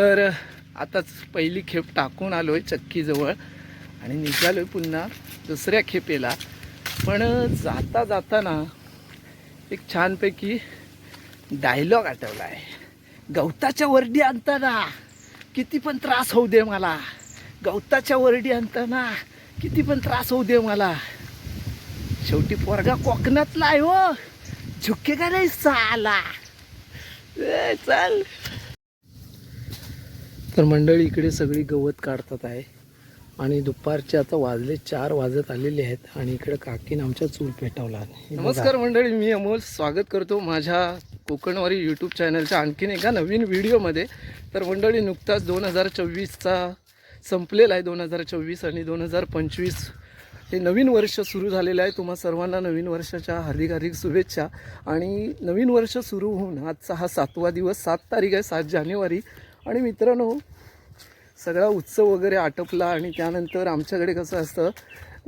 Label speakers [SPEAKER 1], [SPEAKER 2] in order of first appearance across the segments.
[SPEAKER 1] तर आताच पहिली खेप टाकून आलो आहे चक्कीजवळ आणि निघालो आहे पुन्हा दुसऱ्या खेपेला. पण जाता जाताना एक छानपैकी डायलॉग आठवला आहे गवताच्या वरडी आणताना किती पण त्रास होऊ दे मला. गवताच्या वरडी आणताना किती पण त्रास होऊ दे मला. शेवटी पोरगा कोकणातला आहे हो. झुके का नाही साला? ए, चल. तर मंडळी इकडे सगळी गवत काढतात आहे. आणि दुपारचे आता वाजले चार वाजत आलेले आहेत आणि इकडे काकीन आमच्या चूल पेटवला नमस्कार मंडळी मी अमोल. स्वागत करतो माझ्या कोकणवारी यूट्यूब चॅनलच्या आणखीन एका नवीन व्हिडिओमध्ये तर मंडळी नुकताच दोन हजार चोवीसचा संपलेला आहे दोन हजार चोवीस आणि दोन हजार पंचवीस. हे नवीन वर्ष सुरू झालेलं आहे. तुम्हा सर्वांना नवीन वर्षाच्या हार्दिक हार्दिक शुभेच्छा. आणि नवीन वर्ष सुरू होऊन आजचा हा सातवा दिवस सात तारीख आहे सात जानेवारी. आणि मित्रांनो सगळा उत्सव वगैरे आटपला आणि त्यानंतर आमच्याकडे कसं असतं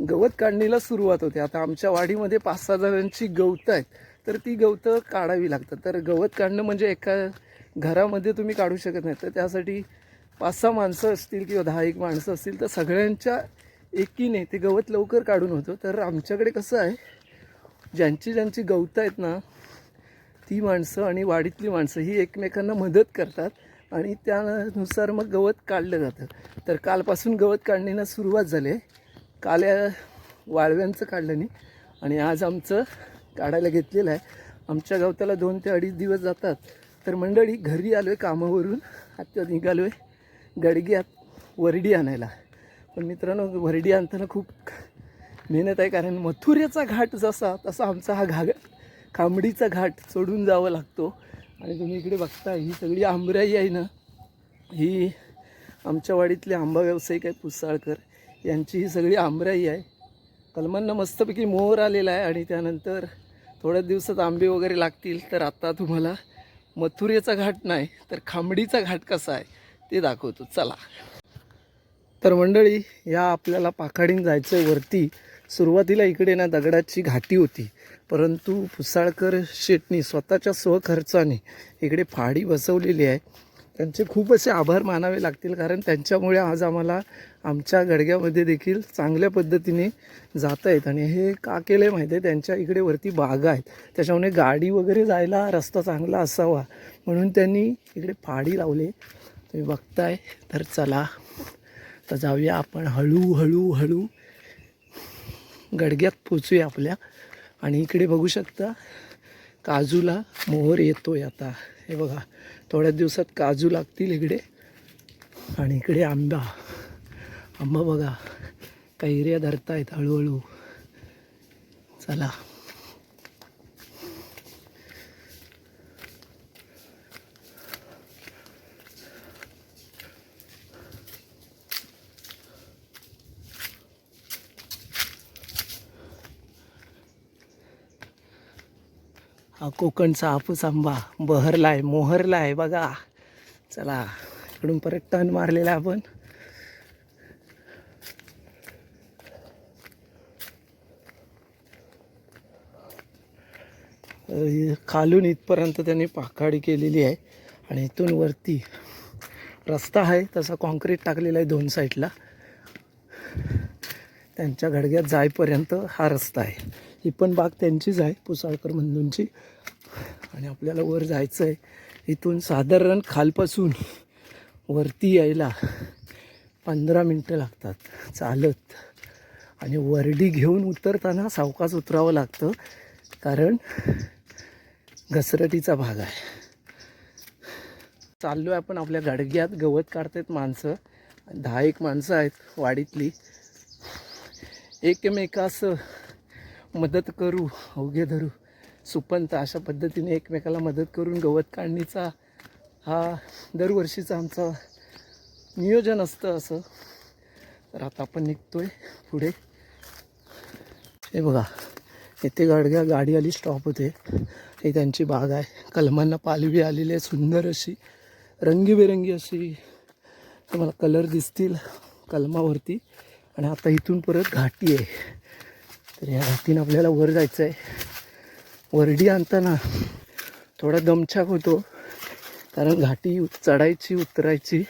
[SPEAKER 1] गवत काढणीला सुरुवात होते. आता आमच्या वाडीमध्ये पाच सहा जणांची गवतं आहेत. तर ती गवतं काढावी लागतात. तर गवत काढणं म्हणजे एका घरामध्ये तुम्ही काढू शकत नाही. तर त्यासाठी पाच सहा माणसं असतील किंवा दहा एक माणसं असतील तर सगळ्यांच्या एकीने ते गवत लवकर काढून होतं. तर आमच्याकडे कसं आहे ज्यांची ज्यांची गवतं आहेत ना ती माणसं आणि वाडीतली माणसं ही एकमेकांना मदत करतात. आणि त्यानुसार मग गवत काढलं जातं. तर कालपासून गवत काढणीला सुरुवात झाली. आहे काल या वाळव्यांचं काढलं नाही आणि आज आमचं काढायला घेतलेलं आहे. आमच्या गवताला दोन ते अडीच दिवस जातात. तर मंडळी घरी आलो आहे कामावरून. आता निघालो आहे गडग्यात वरडी आणायला. पण मित्रांनो वरडी आणताना खूप मेहनत आहे कारण मथुरेचा घाट जसा तसा आमचा हा घाग खांबडीचा घाट चढून जावं लागतो. आणि तुम्ही इकडे बघता ही सगळी आंबराई आहे ना ही आमच्या वाडीतले आंबा व्यावसायिक आहे पुसाळकर यांची ही सगळी आंबराई आहे. कलमांना मस्तपैकी मोहर आलेला आहे आणि त्यानंतर थोड्याच दिवसात आंबे वगैरे लागतील तर आता तुम्हाला मथुरेचा घाट नाही तर खांबडीचा घाट कसा आहे ते दाखवतो. चला. तर मंडळी या आपल्याला पाखाडीन जायचं आहे वरती सुरुवातीला इकडे ना दगडाची घाटी होती. परंतु पुसाळकर शेटनी स्वतःच्या स्वखर्चाने इकडे फाडी बसवलेली आहे. त्यांचे खूप असे आभार मानावे लागतील कारण त्यांच्यामुळे आज आम्हाला आमच्या गडग्यामध्ये देखील चांगल्या पद्धतीने जाता येत आणि हे का केलं आहे माहिती आहे त्यांच्या इकडे वरती बागा आहेत. त्याच्यामुळे गाडी वगैरे जायला रस्ता चांगला असावा म्हणून त्यांनी इकडे फाडी लावले. तुम्ही बघताय. तर चला तर जाऊया आपण. हळूहळू हळू गडग्यात पोचूया आपल्या. आणि इकडे बघू शकता काजूला मोहर येतो आहे आता. हे बघा थोड्याच दिवसात काजू लागतील इकडे. आणि इकडे आंबा. आंबा बघा कैऱ्या धरतायत हळूहळू. चला. हा कोकणचा हापूस आंबा बहरला आहे मोहरला आहे बघा. चला इकडून परत टन मारलेला आपण. खालून इथपर्यंत त्यांनी पाखाडी केलेली आहे आणि इथून वरती रस्ता आहे तसा कॉन्क्रीट टाकलेला आहे दोन साईडला. त्यांच्या घडग्यात जाईपर्यंत हा रस्ता आहे. ही पण बाग त्यांचीच आहे पुसाळकर बंधूंची. आणि आपल्याला वर जायचं आहे इथून साधारण खालपासून वरती यायला पंधरा मिनटं लागतात. चालत. आणि वरडी घेऊन उतरताना सावकाच उतरावं लागतं कारण घसरटीचा भाग आहे. चाललो आहे आपण आपल्या गाडग्यात गवत काढतायत माणसं. दहा एक माणसं आहेत वाडीतली. एकमेकास मदत करू अवघे धरू. सुपंत अशा पद्धतीने एकमेकाला मदत करून गवत काढणीचा हा दरवर्षीचा आमचा नियोजन असतं असं. तर आता आपण निघतो आहे पुढे. हे बघा इथे गाडग्या गाडी आली स्टॉप होते. हे त्यांची बाग आहे. कलमांना पालवी आलेली आहे सुंदर अशी रंगीबेरंगी अशी. तुम्हाला कलर दिसतील कलमावरती. आणि आता इथून परत घाटी आहे. तर या घाटीनं आपल्याला वर जायचं आहे वरडी आणताना थोडा दमछाक होतो. कारण घाटी चढायची उतरायची.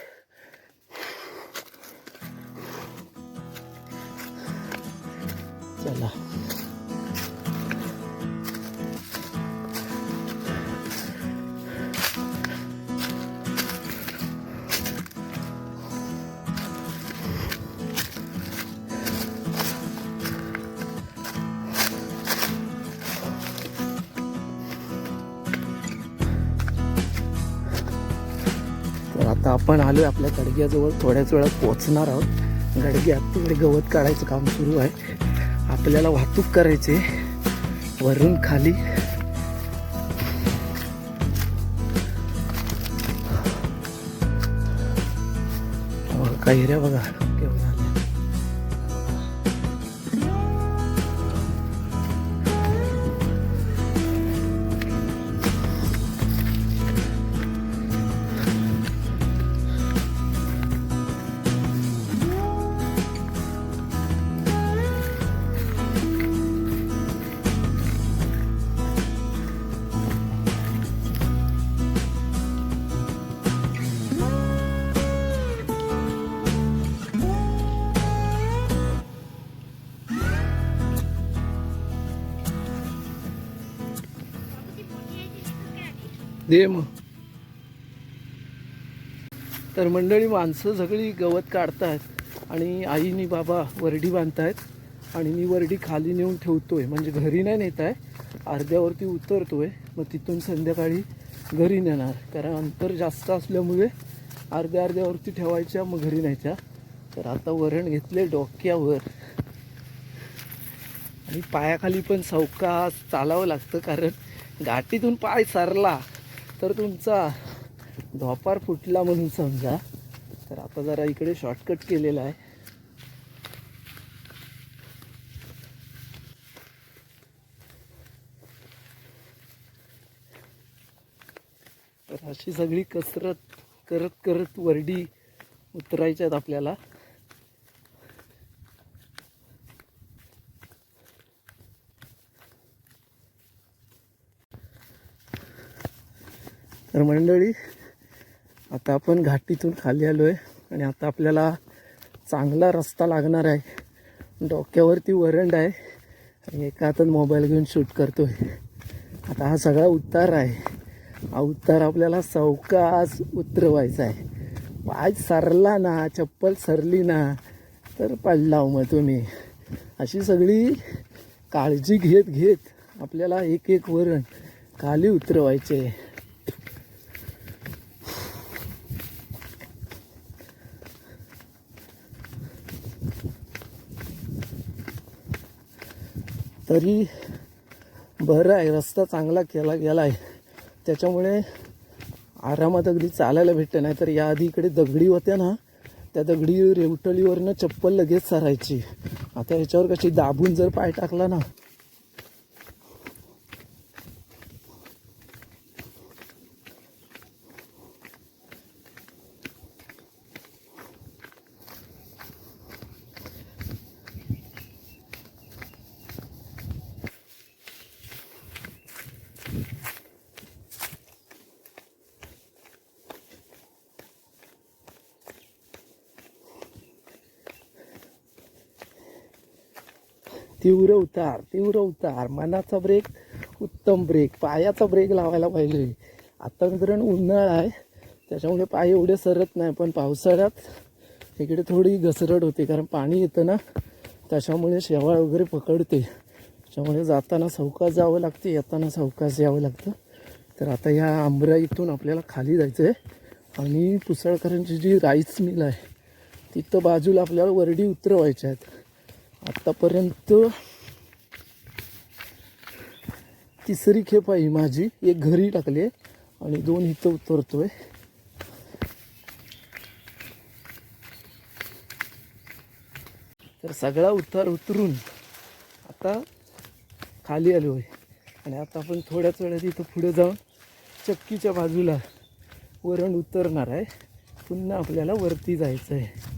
[SPEAKER 1] आपण आलो आहे आपल्या गडग्याजवळ. थोड्याच वेळात पोहोचणार आहोत. गडग्यात तिकडे गवत काढायचं काम सुरू आहे. आपल्याला वाहतूक करायची वरून खाली. काही रे बघा. दे मग. तर मंडळी माणसं सगळी गवत काढतायत आणि आईनी बाबा वरडी बांधतायत आणि मी वरडी खाली नेऊन ठेवतो आहे म्हणजे घरी नाही नेत आहे अर्ध्यावरती आहे मग तिथून संध्याकाळी घरी नेणार. कारण अंतर जास्त असल्यामुळे अर्ध्या अर्ध्यावरती ठेवायच्या मग घरी न्यायच्या. तर आता वरण घेतले डोक्यावर. आणि पायाखाली पण सावकाश चालावं लागतं कारण घाटीतून पाय सरला. तर तुमचा धोपार फुटला म्हणून समजा. तर आता जरा इकडे शॉर्टकट केलेला आहे. तर अशी सगळी कसरत करत करत वरडी उतरायच्यात आपल्याला. मंडळी आता आपण घाटीतून खाली आलो आहे आणि आता आपल्याला चांगला रस्ता लागणार आहे. डोक्यावरती वरंड आहे आणि एका हातात मोबाईल घेऊन शूट करतो आहे आता हा सगळा उतार आहे. हा उतार आपल्याला सवकास उतरवायचा आहे. पाय सरला ना चप्पल सरली ना तर पडला मग तुम्ही. अशी सगळी काळजी घेत घेत आपल्याला एक एक वरण खाली उतरवायचे. तरी बरं आहे रस्ता चांगला केला गेला आहे त्याच्यामुळे आरामात अगदी चालायला भेटतं नाही तर याआधी इकडे दगडी होत्या ना त्या दगडी रेवटळीवरनं चप्पल लगेच सरायची आता याच्यावर कशी दाबून जर पाय टाकला ना तीव्र उतार तीव्र उतार. मनाचा ब्रेक उत्तम ब्रेक पायाचा ब्रेक लावायला पाहिजे. आता कारण उन्हाळा आहे. त्याच्यामुळे पाय एवढे सरत नाही पण पावसाळ्यात इकडे थोडी घसरट होते कारण पाणी येतं ना. त्याच्यामुळे शेवाळ वगैरे पकडते. त्याच्यामुळे जाताना सावकाश जावं लागते येताना सावकाश यावं लागतं. तर आता या आंबऱ्या इथून आपल्याला खाली जायचं आहे आणि पुसळकरांची जी राईस मिल आहे तिथं बाजूला आपल्याला वरडी उतरवायच्या आहेत. आत्तापर्यंत तिसरी खेप आहे माझी. एक घरी टाकली आहे आणि दोन इथं उतरतोय. तर सगळा उतार उतरून आता खाली आलो आहे आणि आता आपण थोड्याच वेळात इथं पुढे जाऊन चक्कीच्या बाजूला वरण उतरणार आहे. पुन्हा आपल्याला वरती जायचं आहे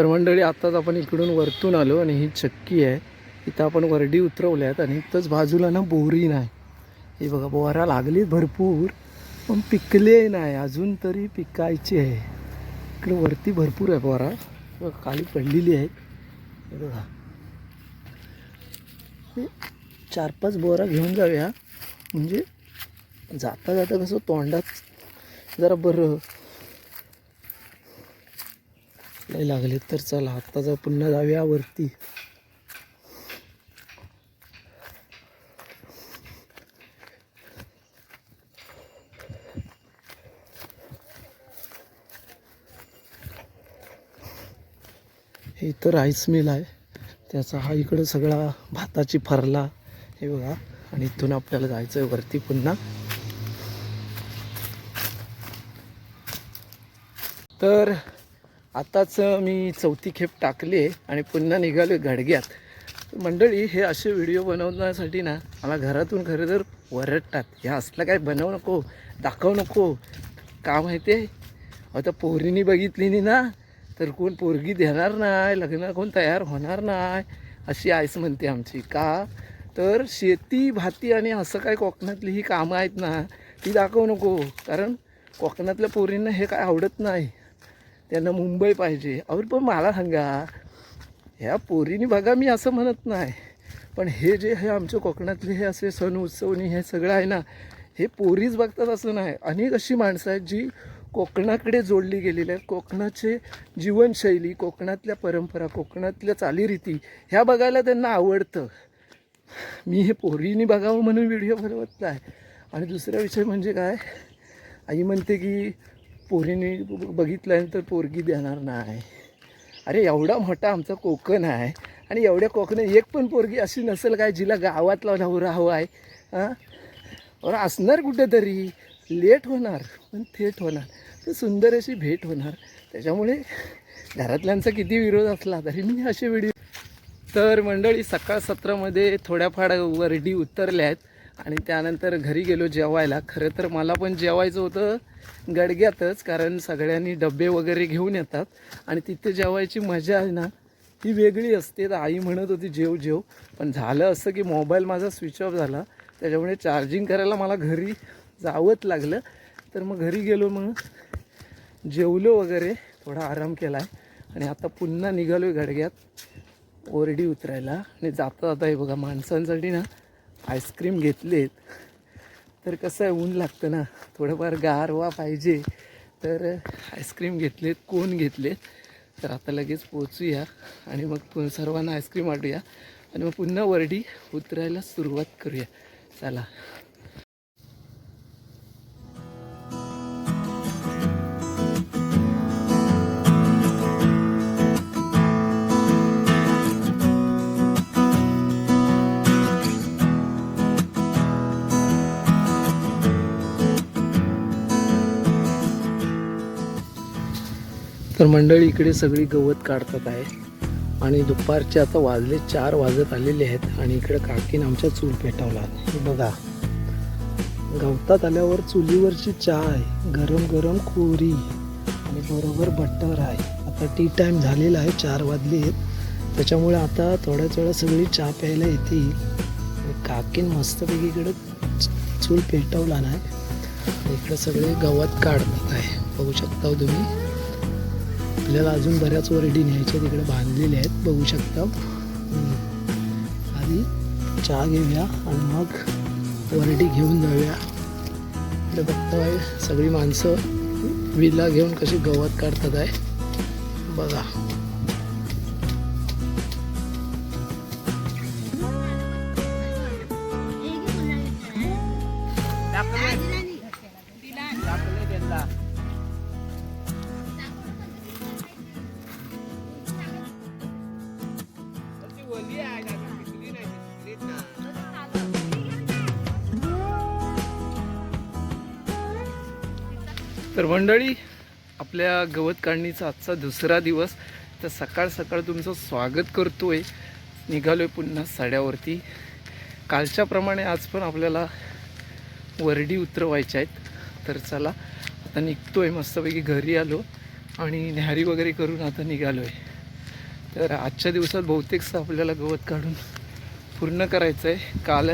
[SPEAKER 1] तर मंडळी आत्ताच आपण इकडून वरतून आलो आणि ही चक्की आहे. इथं आपण वरडी उतरवल्यात आणि इथंच बाजूला ना बोरी नाही. हे बघा बोरा लागली भरपूर पण पिकले नाही. अजून तरी पिकायची आहे. इकडे वरती भरपूर आहे बोरा. काळी खाली पडलेली आहेत. हे बघा. चार पाच बोरा घेऊन जाऊया. म्हणजे जाता जाता कसं तोंडात जरा बरं लय लागले तर चला आत्ता जाऊ पुन्हा जाऊया वरती. हे तर राईस मिल आहे. त्याचा हा इकडं सगळा भाताची फरला हे बघा. आणि इथून आपल्याला जायचं आहे वरती पुन्हा. तर आताच मी चौथी खेप टाकली आहे आणि पुन्हा निघालो घडग्यात. मंडळी हे असे व्हिडिओ बनवण्यासाठी ना मला घरातून खरं तर वरडतात. हे असलं काय बनवू नको दाखवू नको. का माहिती आहे आता पोरीनी बघितली नाही ना तर कोण पोरगी देणार नाही लग्न कोण तयार होणार नाही अशी आईस म्हणते आमची. का? तर शेती भाती आणि असं काय कोकणातली ही कामं आहेत ना ती दाखवू नको. कारण कोकणातल्या पोरींना हे काय आवडत नाही. त्यांना मुंबई पाहिजे. और पण मला सांगा ह्या पोरीनी बघा मी असं म्हणत नाही. पण हे जे हे आमच्या कोकणातले हे असे सण उत्सवनी हे सगळं आहे ना हे पोरीच बघतात असं नाही. अनेक अशी माणसं आहेत जी कोकणाकडे जोडली गेलेली आहेत. कोकणाचे जीवनशैली कोकणातल्या परंपरा कोकणातल्या चालीरीती ह्या बघायला त्यांना आवडतं. मी हे पोरीनी बघावं म्हणून व्हिडिओ बनवत नाही. आणि दुसरा विषय म्हणजे काय? आई म्हणते की पोरीने बघितल्यानंतर पोरगी देणार नाही. अरे एवढा मोठा आमचा कोकण आहे आणि एवढ्या कोकणात एक पण पोरगी अशी नसेल काय जिला गावातला नवरा हवा आहे हां असणार कुठेतरी? लेट होणार पण थेट होणार. तर सुंदर अशी भेट होणार. त्याच्यामुळे घरातल्यांचा किती विरोध असला तरी मी असे व्हिडिओ तर मंडळी सकाळ सत्रामध्ये थोड्याफार वरडी उतरल्या आहेत आणि त्यानंतर घरी गेलो जेवायला. खरं तर मला पण जेवायचं होतं गडग्यातच कारण सगळ्यांनी डबे वगैरे घेऊन येतात. आणि तिथे जेवायची मजा आहे ना ती वेगळी असते. तर आई म्हणत होती जेव जेव. पण झालं असं की मोबाईल माझा स्विच ऑफ झाला. त्याच्यामुळे चार्जिंग करायला मला घरी जावंच लागलं. तर मग घरी गेलो मग जेवलो वगैरे. थोडा आराम केला आहे आणि आता पुन्हा निघालो आहे गडग्यात. ओरडी उतरायला. आणि जाता जाता हे बघा माणसांसाठी ना आईस्क्रीम घेतलेत. तर कसं आहे ऊन लागतं ना. थोडंफार गारवा पाहिजे. तर आईस्क्रीम घेतलेत कोण घेतलेत? तर आता लगेच पोचूया आणि मग सर्वांना आईस्क्रीम वाटूया. आणि मग पुन्हा वरडी उतरायला सुरुवात करूया. चला. तर मंडळी इकडे सगळी गवत काढतात आहे. आणि दुपारचे आता वाजले चार वाजत आलेले आहेत आणि इकडे काकीन आमच्या चूल पेटवला हे बघा. गवतात आल्यावर चुलीवरची चहा आहे गरम गरम कोरी आणि बरोबर बटर आहे. आता टी टाईम झालेला आहे चार वाजले आहेत. त्याच्यामुळे आता थोड्याच वेळा सगळी चहा प्यायला येतील काकीन मस्तपैकी इकडे चूल पेटवला नाही. इकडे सगळे गवत काढतात आहे. बघू शकता हो तुम्ही. आपल्याला अजून बऱ्याच वरडी न्यायच्या तिकडे बांधलेल्या आहेत बघू शकता. आधी चहा घेऊया आणि मग वरडी घेऊन जाऊया. इकडे बघताय सगळी माणसं विला घेऊन कशी गवत काढतात आहे. बघा. तर मंडळी आपल्या गवत काढणीचा आजचा दुसरा दिवस. तर सकाळ सकाळ तुमचं स्वागत करतो आहे निघालो आहे पुन्हा साड्यावरती. कालच्याप्रमाणे आज पण आपल्याला वरडी उतरवायच्या आहेत. तर चला आता निघतो आहे मस्तपैकी घरी आलो आणि न्याहारी वगैरे करून आता निघालो आहे तर आजच्या दिवसात बहुतेकसं आपल्याला गवत काढून पूर्ण करायचं आहे काल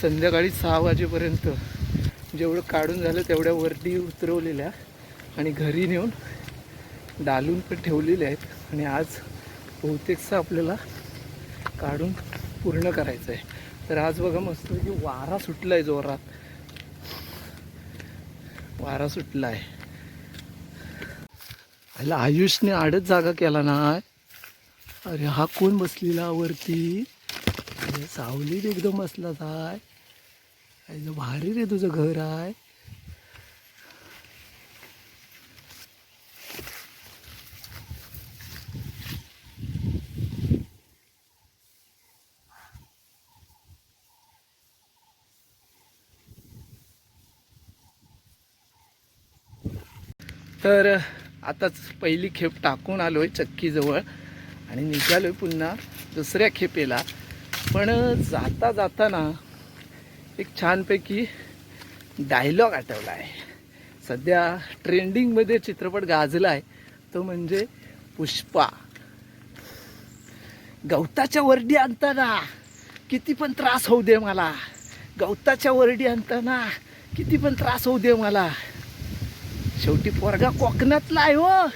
[SPEAKER 1] संध्याकाळी सहा वाजेपर्यंत जेवढं काढून झालं तेवढ्या वरती उतरवलेल्या आणि घरी नेऊन डालून पण ठेवलेले आहेत. आणि आज बहुतेकसं आपल्याला काढून पूर्ण करायचं आहे तर आज बघा मस्त की वारा सुटला आहे जोरात. वारा सुटला आहे ह्याला आयुषने आडच जागा केला ना. अरे हा कोण बसलेला वरती? सावलीत एकदम बसला जाय. भारी रे तुझं घर आहे. तर आताच पहिली खेप टाकून आलो आहे चक्कीजवळ आणि निघालो आहे पुन्हा दुसऱ्या खेपेला. पण जाता जाताना एक छानपैकी डायलॉग आठवला आहे. सध्या ट्रेंडिंगमध्ये चित्रपट गाजला आहे तो म्हणजे पुष्पा. गवताच्या वरडी आणताना किती पण त्रास होऊ दे मला. गवताच्या वरडी आणताना किती पण त्रास होऊ दे मला. शेवटी पोरगा कोकणातला आहे हो.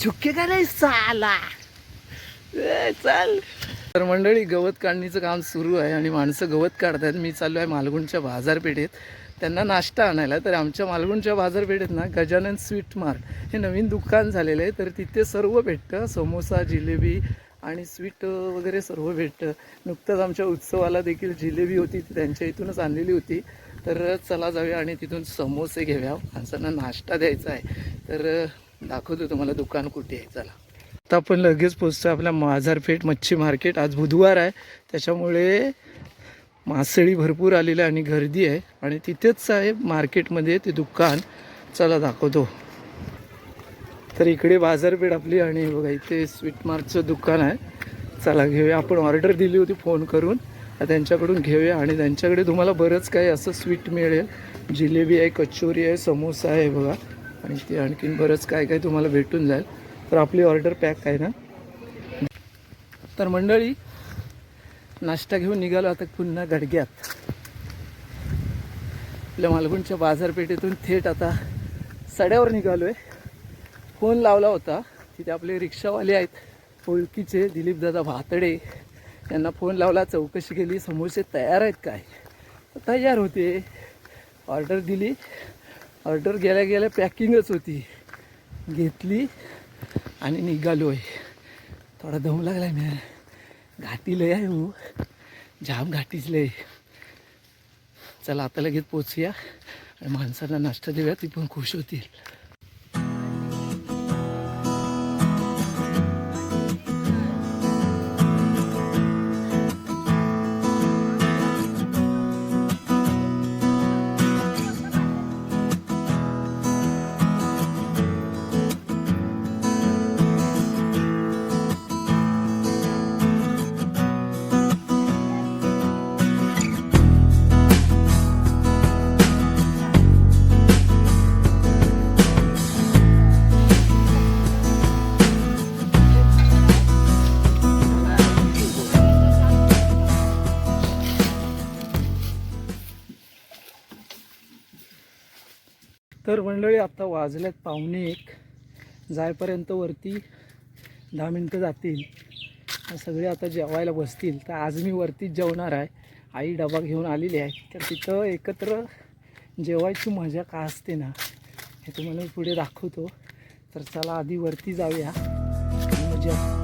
[SPEAKER 1] झुके का नाही साला? ए, चल. तर मंडळी गवत काढणीचं काम सुरू आहे आणि माणसं गवत काढतात मी चाललो आहे मालगुणच्या बाजारपेठेत. त्यांना नाश्ता आणायला. तर आमच्या मालगुणच्या बाजारपेठेत ना गजानन स्वीट मार्ट हे नवीन दुकान झालेलं आहे. तर तिथे सर्व भेटतं. समोसा जिलेबी आणि स्वीट वगैरे सर्व भेटतं. नुकतंच आमच्या उत्सवाला देखील जिलेबी होती. ती त्यांच्या इथूनच आणलेली होती. तर चला जाऊया आणि तिथून समोसे घेऊया. माणसांना नाश्ता द्यायचा आहे. तर दाखवतो तुम्हाला दुकान कुठे आहे. चला. आता आपण लगेच पोचतो आपल्या बाजारपेठ मच्छी मार्केट. आज बुधवार आहे. त्याच्यामुळे मासळी भरपूर आलेली आहे आणि गर्दी आहे. आणि तिथेच आहे मार्केटमध्ये ते दुकान. चला दाखवतो. तर इकडे बाजारपेठ आपली आणि बघा इथे स्वीट मार्कचं दुकान आहे. चला घेऊया. आपण ऑर्डर दिली होती फोन करून. त्यांच्याकडून घेऊया. आणि त्यांच्याकडे तुम्हाला बरंच काही असं स्वीट मिळेल. जिलेबी आहे कचोरी आहे समोसा आहे बघा. आणि ते आणखीन बरंच काय काय तुम्हाला भेटून जाईल. तर आपली ऑर्डर पॅक आहे ना? तर मंडळी नाश्ता घेऊन निघालो आता पुन्हा गडग्यात आपल्या मालगुणच्या बाजारपेठेतून थेट आता सड्यावर निघालो आहे फोन लावला होता तिथे आपले रिक्षावाले आहेत ओळखीचे दिलीपदादा भातडे. यांना फोन लावला चौकशी केली समोसे तयार आहेत काय? तयार होते. ऑर्डर दिली. ऑर्डर गेल्या गेल्या पॅकिंगच होती. घेतली. आणि निघालो आहे थोडा दम लागला मी. घाटी लय आहे हो. जाम घाटीच लय. चला आता लगेच पोचूया आणि माणसांना नाश्ता देऊया ती पण खुश होतील. मंडळी आत्ता वाजल्यात पाहुणे एक. जायपर्यंत वरती दहा मिनटं जातील. सगळे आता जेवायला बसतील. तर आज मी वरतीच जेवणार आहे. आई डबा घेऊन आलेली आहे. तर तिथं एकत्र जेवायची मजा का असते ना हे तुम्हाला मी पुढे दाखवतो. तर चला आधी वरती जाऊया. मजा.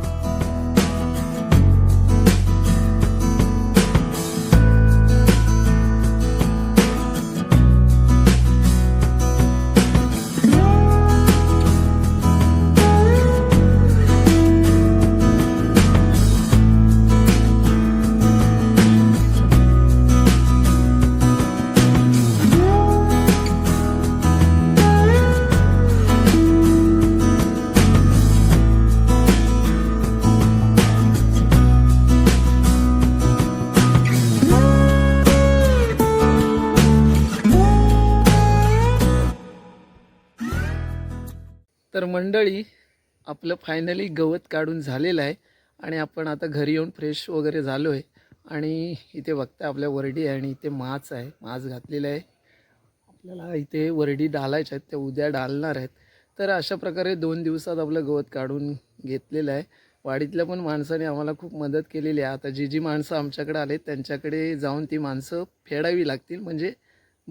[SPEAKER 1] मंडळी आपलं फायनली गवत काढून झालेलं आहे आणि आपण आता घरी येऊन फ्रेश वगैरे झालो आहे आणि इथे बघता आपल्या वरडी आहे आणि इथे माच आहे माच घातलेलं आहे. आपल्याला इथे वरडी डालायच्या आहेत त्या उद्या डालणार आहेत. तर अशा प्रकारे दोन दिवसात आपलं गवत काढून घेतलेलं आहे. वाडीतल्या पण माणसाने आम्हाला खूप मदत केलेली आहे. आता जी जी माणसं आमच्याकडे आले त्यांच्याकडे जाऊन ती माणसं फेडावी लागतील. म्हणजे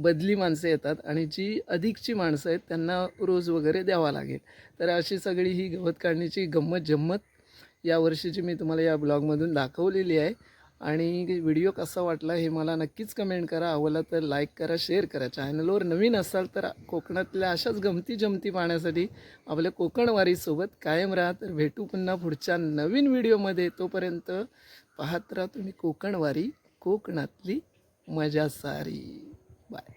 [SPEAKER 1] बदली माणसं येतात आणि जी अधिकची माणसं आहेत त्यांना रोज वगैरे द्यावा लागेल. तर अशी सगळी ही गवत काढण्याची गंमत जम्मत या वर्षीची मी तुम्हाला या ब्लॉगमधून दाखवलेली आहे. आणि व्हिडिओ कसा वाटला हे मला नक्कीच कमेंट करा. आवडला तर लाईक करा शेअर करा. चॅनलवर नवीन असाल तर कोकणातल्या अशाच गमती जमती पाहण्यासाठी आपल्या कोकणवारीसोबत कायम राहा. तर भेटू पुन्हा पुढच्या नवीन व्हिडिओमध्ये. तोपर्यंत पाहत राहा तुम्ही कोकणवारी कोकणातली मजा सारी. what?